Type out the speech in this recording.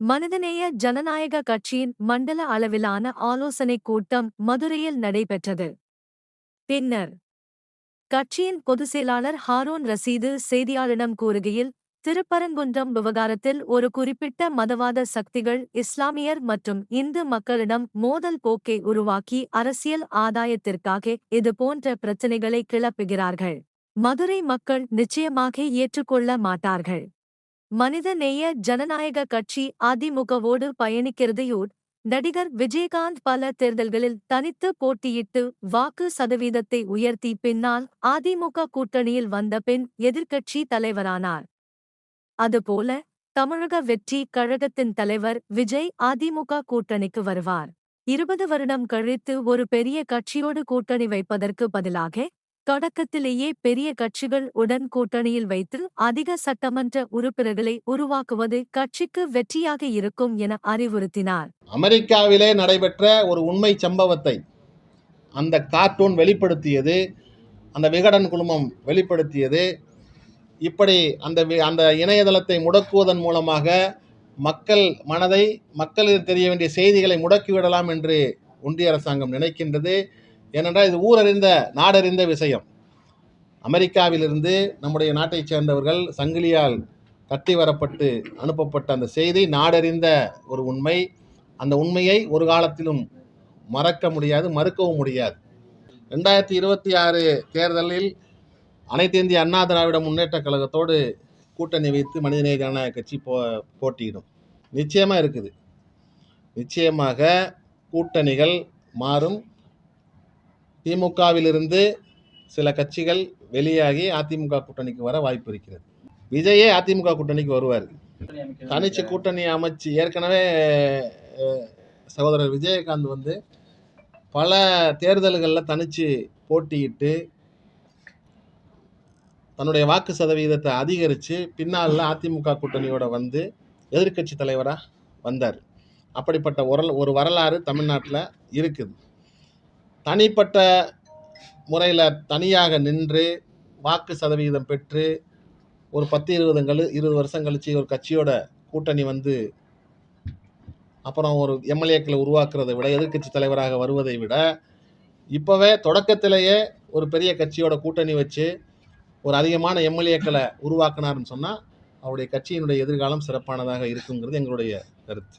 மனிதநேய ஜனநாயக கட்சியின் மண்டல அளவிலான ஆலோசனைக் கூட்டம் மதுரையில் நடைபெற்றது. பின்னர் கட்சியின் பொதுச் செயலாளர் ஹாரூன் ரசீது செய்தியாளரிடம் கூறுகையில் திருப்பரங்குன்றம் விவகாரத்தில் ஒரு குறிப்பிட்ட மதவாத சக்திகள் இஸ்லாமியர் மற்றும் இந்து மக்களிடம் மோதல் போக்கை உருவாக்கி அரசியல் ஆதாயத்திற்காக இதுபோன்ற பிரச்சினைகளை கிளப்புகிறார்கள். மதுரை மக்கள் நிச்சயமாக ஏற்றுக்கொள்ள மாட்டார்கள். மனிதநேய ஜனநாயக கட்சி அதிமுகவோடு பயணிக்கிறதையோடு நடிகர் விஜயகாந்த் பல தேர்தல்களில் தனித்து போட்டியிட்டு வாக்கு சதவீதத்தை உயர்த்தி பின்னால் அதிமுக கூட்டணியில் வந்த பின் எதிர்க்கட்சி தலைவரானார். அதுபோல தமிழக வெற்றி கழகத்தின் தலைவர் விஜய் அதிமுக கூட்டணிக்கு வருவார். இருபது வருடம் கழித்து ஒரு பெரிய கட்சியோடு கூட்டணி வைப்பதற்கு பதிலாக தொடக்கத்திலேயே பெரிய கட்சிகள் உடன் கூட்டணியில் வைத்து அதிக சட்டமன்ற உறுப்பினர்களை உருவாக்குவது கட்சிக்கு வெற்றியாக இருக்கும் என அறிவுறுத்தினார். அமெரிக்காவிலே நடைபெற்ற ஒரு உண்மை சம்பவத்தை அந்த கார்ட்டூன் வெளிப்படுத்தியது அந்த விகடன் குழுமம் வெளிப்படுத்தியது. இப்படி அந்த வி- அந்த இணையதளத்தை முடக்குவதன் மூலமாக மக்கள் மனதை மக்களுக்கு தெரிய வேண்டிய செய்திகளை முடக்கிவிடலாம் என்று ஒன்றிய அரசாங்கம் நினைக்கின்றது. ஏனென்றால் இது ஊரறிந்த நாடறிந்த விஷயம். அமெரிக்காவிலிருந்து நம்முடைய நாட்டைச் சேர்ந்தவர்கள் சங்கிலியால் கட்டி வரப்பட்டு அனுப்பப்பட்ட அந்த செய்தி நாடறிந்த ஒரு உண்மை. அந்த உண்மையை ஒரு காலத்திலும் மறக்க முடியாது மறுக்கவும் முடியாது. ரெண்டாயிரத்தி இருபத்தி ஆறு தேர்தலில் அனைத்து இந்திய அண்ணா திராவிட முன்னேற்றக் கழகத்தோடு கூட்டணி வைத்து மனிதநேய கட்சி போ போட்டியிடும். நிச்சயமாக இருக்குது. நிச்சயமாக கூட்டணிகள் மாறும். திமுகவிலிருந்து சில கட்சிகள் வெளியாகி அதிமுக கூட்டணிக்கு வர வாய்ப்பு இருக்கிறது. விஜயே அதிமுக கூட்டணிக்கு வருவார். தனிச்சு கூட்டணி அமைச்சு ஏற்கனவே சகோதரர் விஜயகாந்த் வந்து பல தேர்தல்களில் தனிச்சு போட்டியிட்டு தன்னுடைய வாக்கு சதவீதத்தை அதிகரித்து பின்னால் அதிமுக கூட்டணியோட வந்து எதிர்க்கட்சி தலைவராக வந்தார். அப்படிப்பட்ட ஒரு ஒரு வரலாறு தமிழ்நாட்டில் இருக்குது. தனிப்பட்ட முறையில் தனியாக நின்று வாக்கு சதவிகிதம் பெற்று ஒரு பத்து இருபது கழு இருபது வருஷம் கழிச்சு ஒரு கட்சியோட கூட்டணி வந்து அப்புறம் ஒரு எம்எல்ஏக்களை உருவாக்குறதை விட எதிர்க்கட்சி தலைவராக வருவதை விட இப்போவே தொடக்கத்திலேயே ஒரு பெரிய கட்சியோட கூட்டணி வச்சு ஒரு அதிகமான எம்எல்ஏக்களை உருவாக்கினார்னு சொன்னால் அவருடைய கட்சியினுடைய எதிர்காலம் சிறப்பானதாக இருக்குங்கிறது எங்களுடைய கருத்து.